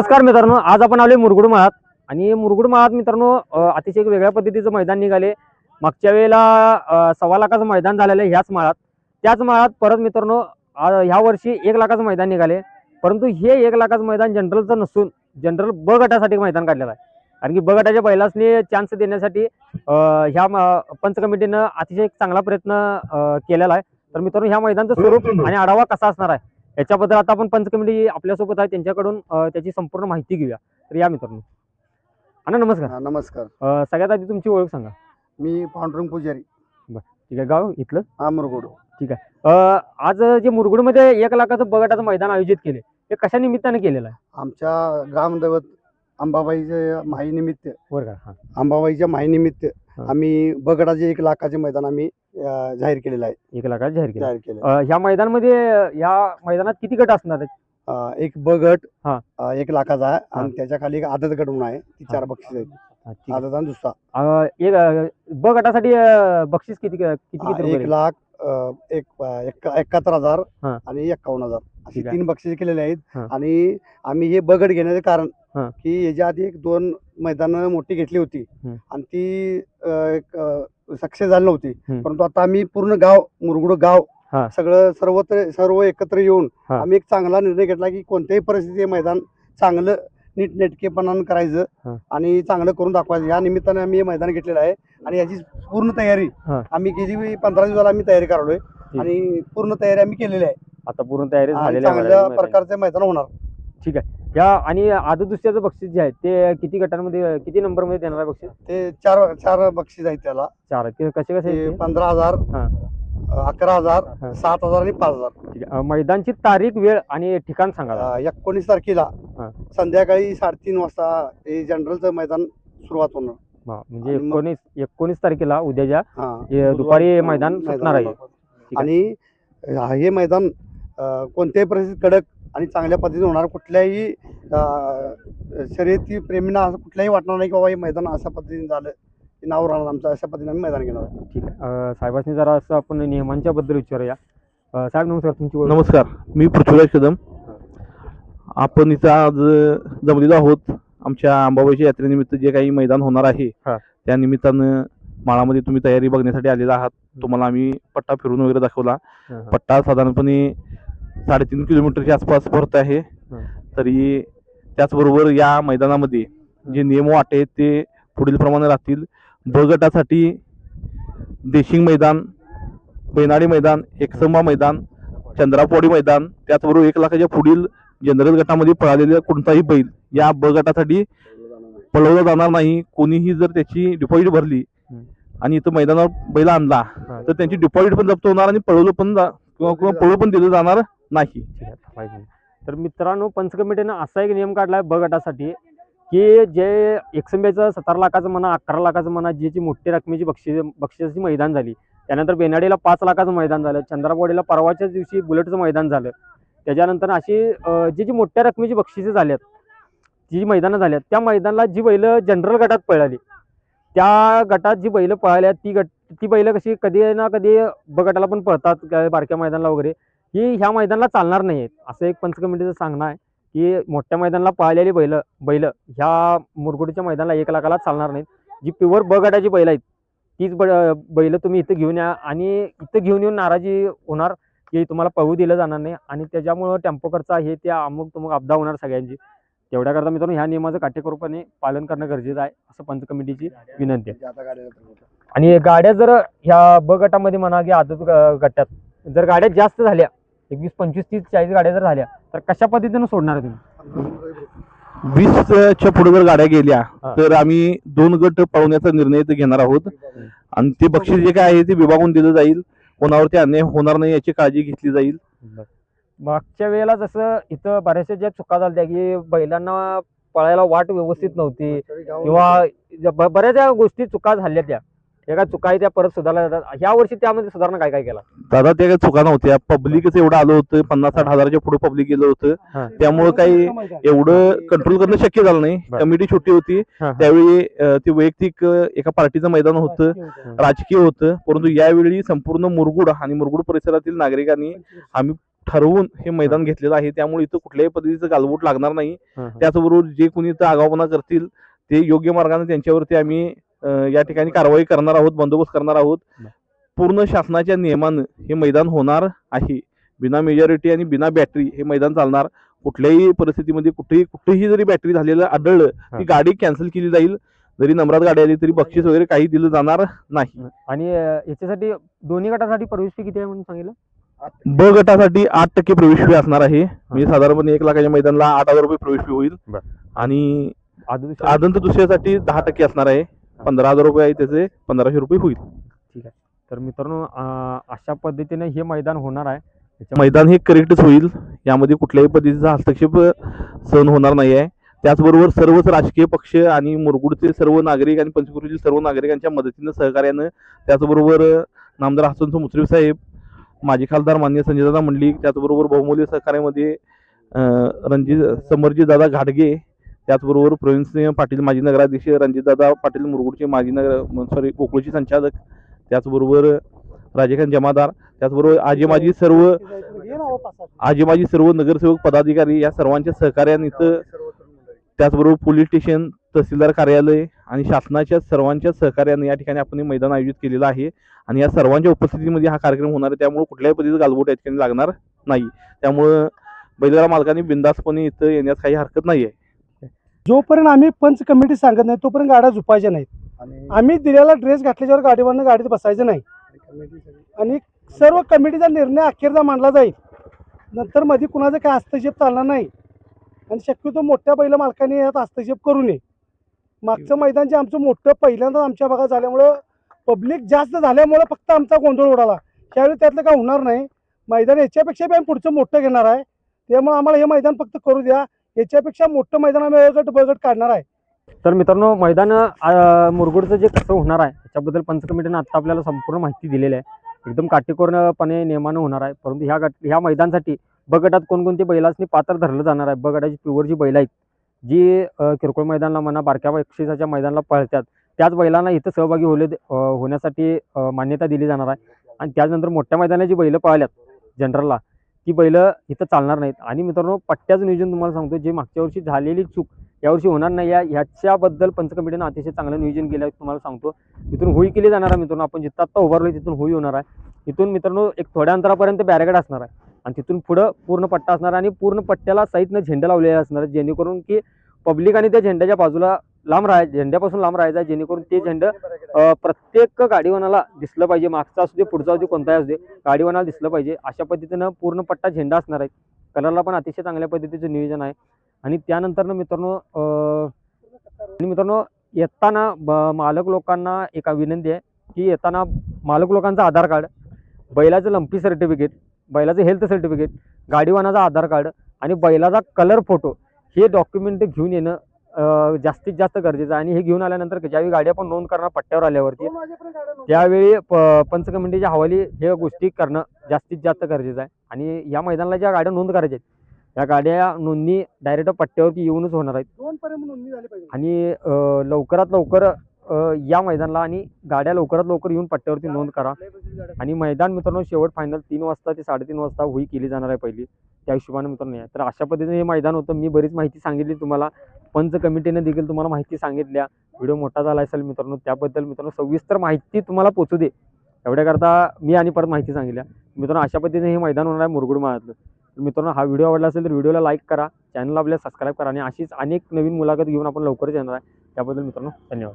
नमस्कार मित्रांनो आज आपण आलोय मुरगुड माळात. आणि मुरगुड माळात मित्रांनो अतिशय वेगळ्या पद्धतीचं मैदान निघाले. मागच्या वेळेला सव्वा लाखाचं मैदान झालेलं आहे ह्याच माळात. त्याच माळात परत मित्रांनो ह्या वर्षी एक लाखाचं मैदान निघाले. परंतु हे एक लाखाचं मैदान जनरलचं नसून जनरल ब गटासाठी मैदान काढलेलं आहे. कारण की ब गटाच्या बैलासनी चान्स देण्यासाठी ह्या पंच कमिटीनं अतिशय चांगला प्रयत्न केलेला आहे. तर मित्रांनो ह्या मैदानचं स्वरूप आणि आढावा कसा असणार आहे? याच्याबद्दल आता आपण पंच कमिटी आपल्यासोबत आहे त्यांच्याकडून त्याची संपूर्ण माहिती घेऊया. तर या मित्रांनो. अण्णा नमस्कार. हा, नमस्कार. अ, सगळ्यात आधी तुमची ओळख सांगा. मी पांडुरंग पुजारी. ठीक आहे. गाव इथलं? आमरगोड अ, आज जे मुरगुडमध्ये एक लाखाचं बगटाचं मैदान आयोजित केले हे कशा निमित्ताने केलेलं आहे? आमच्या ग्रामदैवत अंबाबाईच्या माहीनिमित्त. बरं का हा. अंबाबाईच्या माहीनिमित्त हा. आम्ही बगडाचे एक लाखाचे मैदान आम्ही अं, जाहीर केलेलं आहे. एक लाखात जाहीर केलं. जाहीर केलं अ, ह्या मैदानामध्ये ह्या मैदानात किती गट असणार आहेत? अं, एक ब गट हा. अं, एक लाखाचा आहे. आणि त्याच्याखाली एक आदत गट म्हणून आहे. ती चार बक्षीस आहेत. हा, ठीक आहे. आदत आणि दुसरा. अ, एक अ, ब गटासाठी अ, बक्षीस किती किती हा, एक लाख अं, एक एक्का- एकाहत्तर हजार हा. आणि एक्कावन्न हजार अशी ठीक आहे. तीन बक्षीस केलेले आहेत हा. आणि आम्ही हे बगड घेण्याचे कारण हा. की याच्या आधी एक दोन मैदानं मोठी घेतली होती हम्म. आणि ती सक्सेस झाली नव्हती हम्म. परंतु आता आम्ही पूर्ण गाव मुरगुड गाव हा. सगळं सर्वत्र सर्व एकत्र येऊन हा. आम्ही एक चांगला निर्णय घेतला की कोणत्याही परिस्थिती हे मैदान चांगलं नीटनेटकेपणानं हा. करायचं आणि चांगलं करून दाखवायचं या निमित्ताने आम्ही हे मैदान घेतलेलं आहे आणि याची पूर्ण तयारी हा. आम्ही गेली पंधरा दिवसाला आम्ही तयारी करालोय आणि पूर्ण तयारी आम्ही केलेली आहे आता पूर्ण तयारी आणि झालेली आहे चांगल्या मैदानाची. प्रकारचे मैदान होणार या आणि आदत दुसऱ्याचं बक्षीस जे आहे ते किती गटांमध्ये किती नंबरमध्ये देणार आहे बक्षीस ते चार चार बक्षीस आहेत त्याला चार. ते कसे कसे ते आहेत ते? पंधरा हजार हा. अकरा हजार. सात हजार आणि पाच हजार ठीक आहे. अ, मैदानची तारीख वेळ आणि ठिकाण सांगा जरा. अं, एकोणीस तारखेला हा. संध्याकाळी साडेतीन वाजता हे जनरलचं मैदान सुरुवात होणार हा, म्हणजे आणि मग- एकोणीस एकोणीस तारखेला उद्याच्या हा हे दुपारी मैदान सुटणार आहे. आणि अं, हे मैदान अं, कोणत्याही परिस्थितीत कडक आणि चांगल्या पद्धतीने होणार कुठल्याही अं, शर्यती प्रेमींना असं कुठल्याही वाटणार नाही की बाबा हे मैदान अशा पद्धतीने झालं नाव राहणार आमचं अशा पद्धतीने आम्ही मैदान घेणार आहे. ठीक आहे. अ, साहेबांनी जरा असं आपण नियमांच्या बद्दल विचारूया. अ, साहेब नमस्कार तुमची ओळख. नमस्कार. मी पृथ्वीराज कदम. आपण इथं आज जमलेलो आहोत. आमच्या अंबाबाईच्या यात्रेनिमित्त जे काही मैदान होणार आहे हा. त्या निमित्तानं माळामध्ये तुम्ही तयारी बघण्यासाठी आलेला आहात. तुम्हाला आम्ही पट्टा फिरून वगैरे दाखवला. हा, हा. पट्टा साधारणपणे साडेतीन किलोमीटरच्या आसपास भरत आहे. हं. तरी त्याचबरोबर या मैदानामध्ये जे नियम व अटी आहेत ते पुढील प्रमाणे राहतील. ब गटासाठी देशिंग मैदान बैनाडी मैदान एकसंबा मैदान चंद्रापोडी मैदान त्याचबरोबर एक लाखाच्या पुढील जनरल गटामध्ये पळालेला कोणताही बैल या ब गटासाठी पळवला जाणार नाही कोणीही जर त्याची डिपॉझिट भरली. आणि इथं मैदानावर बैल आणला. तर त्यांची डिपॉझिट पण जप्त होणार आणि पळवलं पण किंवा किंवा पळू पण दिलं जाणार नाही आहे. तर मित्रांनो पंच कमिटीनं असा एक नियम काढलाय ब गटासाठी की जे एकसंब्याचं सतरा लाखाचं म्हणा अकरा लाखाचं म्हणा जी जी मोठी रकमेची बक्षीस बक्षिसाची मैदान झाली. त्यानंतर बेनाडीला पाच लाखाचं मैदान झालं. चंद्रापवाडीला परवाच्याच दिवशी बुलेटचं मैदान झालं. त्याच्यानंतर अशी जी जी मोठ्या रकमेची बक्षिसे झाल्यात जी जी मैदानं झाल्यात त्या मैदानाला जी बैलं जनरल गटात पळाली. त्या गटात जी बैलं पळाल्या ती गट ती बैलं कशी कधी ना कधी ब गटाला पण पळतात बारक्या मैदानाला वगैरे. ही ह्या मैदानाला चालणार नाही आहेत असं एक पंच कमिटीचं सांगणं आहे. की मोठ्या मैदानाला पाहिलेली बैल बैल ह्या मुरगुडीच्या मैदानाला एक लाखाला चालणार नाहीत. जी प्युअर ब गटाची बैल आहेत तीच ब बैल तुम्ही इथं घेऊन या आणि इथं घेऊन येऊन नाराजी होणार की तुम्हाला पळू दिलं जाणार नाही. आणि त्याच्यामुळं टेम्पो खर्च हे त्या अमुक तुमक अपदा होणार सगळ्यांची. तेवढ्याकरता मित्रांनो ह्या नियमाचं काटेकोरपणे पालन करणं गरजेचं आहे असं पंच कमिटीची विनंती आहे. आणि गाड्या जर ह्या ब गटामध्ये म्हणा की आदत ग- गटात जर गाड्या जास्त झाल्या एक वीस पंचवीस तीस चाळीस गाड्या जर झाल्या तर कशा पद्धतीनं सोडणार तुम्ही? वीसच्या पुढे जर गाड्या गेल्या हा. तर आम्ही दोन गट पळवण्याचा निर्णय घेणार आहोत. आणि ते बक्षीस जे काय आहे ते विभागून दिलं जाईल. कोणावरती अन्याय होणार नाही याची काळजी घेतली जाईल. मागच्या वेळेला जसं इथं बऱ्याचशा ज्या चुका झाल्या की बैलांना पळायला वाट व्यवस्थित नव्हती किंवा बऱ्याच गोष्टी चुका झाल्या त्या. त्या काय चुका आहे त्या परत सुधारल्या जातात? ह्या वर्षी त्यामध्ये सुधारणा काय काय केला? दादा त्या काही चुका नव्हत्या. पब्लिकच एवढं आलं होतं. पन्नास साठ हजाराच्या पुढे पब्लिक गेलं. होतं. त्यामुळे काही एवढं कंट्रोल करणं शक्य झालं नाही. कमिटी छोटी होती. त्यावेळी ते वैयक्तिक एका पार्टीचं मैदान होतं. राजकीय होतं. परंतु यावेळी संपूर्ण मुरगुड आणि मुरगुड परिसरातील नागरिकांनी आम्ही ठरवून हे मैदान घेतलेलं आहे. त्यामुळे इथं कुठल्याही पद्धतीचं गालबोट लागणार नाही. त्याचबरोबर जे कोणी इथं आगाऊपणा करतील ते योग्य मार्गाने त्यांच्यावरती आम्ही या ठिकाणी कारवाई करणार आहोत बंदोबस्त करणार आहोत. पूर्ण शासनाच्या नियमानं हे मैदान होणार आहे. बिना मेजॉरिटी आणि बिना बॅटरी हे मैदान चालणार. कुठल्याही परिस्थितीमध्ये कुठेही कुठेही जरी बॅटरी झालेलं आढळलं. ती गाडी कॅन्सल केली जाईल. जरी नंबरात गाडी आली तरी बक्षीस वगैरे काही दिलं जाणार नाही. आणि याच्यासाठी दोन्ही गटासाठी प्रवेश फी किती आहे म्हणून सांगितलं? ब गटासाठी आठ टक्के प्रवेश फी असणार आहे. म्हणजे साधारणपणे एक लाखाच्या मैदानाला आठ हजार रुपये प्रवेश फी होईल. आणि आदू आदंत दुसऱ्यासाठी दहा टक्के असणार आहे. पंधरा हजार रुपये आहे त्याचे पंधराशे रुपये होईल. तर मित्रांनो अं, अशा पद्धतीने हे मैदान होणार आहे. त्याच्या- मैदान हे करेक्टच होईल. यामध्ये कुठल्याही पद्धतीचा हस्तक्षेप अ, सहन होणार नाही आहे. त्याचबरोबर सर्वच राजकीय पक्ष आणि मुरगुडचे सर्व नागरिक आणि पंचकुरीतील सर्व नागरिकांच्या मदतीनं सहकार्यानं त्याचबरोबर अ, नामदार हसन मुश्रीफ साहेब माजी खासदार मान्य संजयदादा मंडलिक त्याचबरोबर बहुमूल्य सहकार्यामध्ये अ, रणजित समरजीतदादा घाडगे त्याचबरोबर प्रवीणसिंह पाटील माजी नगराध्यक्ष रणजितदादा पाटील मुरगुडचे माजी नगर सॉरी गोकुळचे संचालक त्याचबरोबर राजेखान जमादार त्याचबरोबर आजी माजी सर्व आजी माजी सर्व नगरसेवक पदाधिकारी या सर्वांच्या सहकार्याने इथं त्याचबरोबर पोलीस स्टेशन तहसीलदार कार्यालय आणि शासनाच्या सर्वांच्या सहकार्याने या ठिकाणी आपण मैदान आयोजित केलेलं आहे. आणि या सर्वांच्या उपस्थितीमध्ये हा कार्यक्रम होणार आहे. त्यामुळे कुठल्याही पद्धतीचं गालबोट या ठिकाणी लागणार नाही. त्यामुळं बैलगाडा मालकांनी बिंदासपणे इथं येण्यास काही हरकत नाही आहे जोपर्यंत आम्ही पंच कमिटी सांगत नाही तोपर्यंत गाड्या झुपायच्या नाहीत. आणि आम्ही दिलेला ड्रेस घातल्याच्यावर गाडीवरनं गाडीत बसायचं नाही. आणि सर्व कमिटीचा निर्णय अखेरचा मांडला जाईल. नंतर मध्ये कुणाचा काय हस्तक्षेप चालणार नाही. आणि शक्यतो मोठ्या बैल मालकाने यात हस्तक्षेप करू नये. मागचं मैदान जे आमचं मोठं पहिल्यांदाच आमच्या भागात झाल्यामुळं पब्लिक जास्त झाल्यामुळं फक्त आमचा गोंधळ उडाला. त्यावेळी त्यातलं काय होणार नाही. मैदान याच्यापेक्षा बी आम्ही पुढचं मोठं घेणार आहे. त्यामुळे आम्हाला हे मैदान फक्त करू द्या. याच्यापेक्षा मोठं मैदान आम्ही गट बळगट काढणार आहे. तर मित्रांनो मैदान मुरगुडचं जे कसं होणार आहे त्याच्याबद्दल पंच कमिटीनं आता आपल्याला संपूर्ण माहिती दिलेली आहे. एकदम काटेकोरपणे नियमानं होणार आहे. परंतु ह्या गट ह्या मैदानासाठी ब गटात कोणकोणती बैलासनी पात्र धरलं जाणार आहे? ब गटाची प्युअर जी बैल आहेत जी किरकोळ मैदानाला म्हणा बारक्या बक्षिसाच्या मैदानाला पळतात त्याच बैलांना इथं सहभागी होले होण्यासाठी मान्यता दिली जाणार आहे. आणि त्याचनंतर मोठ्या मैदानात जी बैलं पळाल्यात जनरलला. ती बैलं इथं चालणार नाहीत. आणि मित्रांनो पट्ट्याचं नियोजन तुम्हाला सांगतो जे मागच्या वर्षी झालेली चूक यावर्षी होणार नाही या ह्याच्याबद्दल पंचकमिटीनं अतिशय चांगलं नियोजन केलं आहे तुम्हाला सांगतो. इथून होई केली जाणार आहे मित्रांनो आपण जिथं आत्ता उभारलो तिथून होई होणार आहे. इथून मित्रांनो एक थोड्या अंतरापर्यंत बॅरिकेड असणार आहे. आणि तिथून पुढं पूर्ण पट्टा असणार आहे आणि पूर्ण पट्ट्याला साईडनं झेंडा लावलेला असणार आहे जेणेकरून की पब्लिक आणि त्या झेंड्याच्या बाजूला लांब राहाय झेंड्यापासून लांब राहायचं आहे जेणेकरून ते झेंडं प्रत्येक गाडीवानाला दिसलं पाहिजे. मागचा असू दे पुढचा असू दे कोणताही असू दे गाडीवानाला दिसलं पाहिजे. अशा पद्धतीनं पूर्ण पट्टा झेंडा असणार आहे. कलरला पण अतिशय चांगल्या पद्धतीचं नियोजन आहे. आणि त्यानंतरनं मित्रांनो आणि मित्रांनो येताना ब- मालक लोकांना एका विनंती आहे की येताना मालक लोकांचं आधार कार्ड बैलाचं लंपी सर्टिफिकेट बैलाचं हेल्थ सर्टिफिकेट गाडीवानाचा आधार कार्ड आणि बैलाचा कलर फोटो हे डॉक्युमेंट घेऊन येणं जास्तीत जास्त गरजेचं आहे. आणि हे घेऊन आल्यानंतर ज्यावेळी गाडी आपण नोंद करणार पट्ट्यावर आल्यावरती त्यावेळी प- पंच कमिटीच्या हवाली हे गोष्टी करणं जास्तीत जास्त गरजेचं आहे. आणि या मैदानाला ज्या गाड्या नोंद करायच्या आहेत या गाड्या नोंदणी डायरेक्ट पट्ट्यावरती येऊनच होणार आहेत. आणि लवकरात लवकर या मैदानाला आणि गाड्या लवकरात लवकर येऊन पट्ट्यावरती नोंद करा. आणि मैदान मित्रांनो शेवट फायनल तीन वाजता ते साडेतीन वाजता होई केली जाणार आहे पहिली. त्या हिशोबाने मित्रांनो तर अशा पद्धतीने हे मैदान होतं. मी बरीच माहिती सांगितली तुम्हाला. पंच कमिटीने देखील तुम्हाला माहिती सांगितल्या. व्हिडिओ मोठा झाला असेल मित्रांनो त्याबद्दल मित्रांनो सविस्तर माहिती तुम्हाला पोचू दे. एवढ्याकरता मी आणि परत माहिती सांगितल्या. मित्रांनो अशा पद्धतीने हे मैदान होणार आहे मुरगुड माळ्यातलं तर मित्रांनो हा व्हिडिओ आवडला असेल तर व्हिडिओला लाईक करा चॅनलला आपल्याला सबस्क्राईब करा आणि अशीच अनेक नवीन मुलाखत घेऊन आपण लवकरच येणार आहे. त्याबद्दल मित्रांनो धन्यवाद.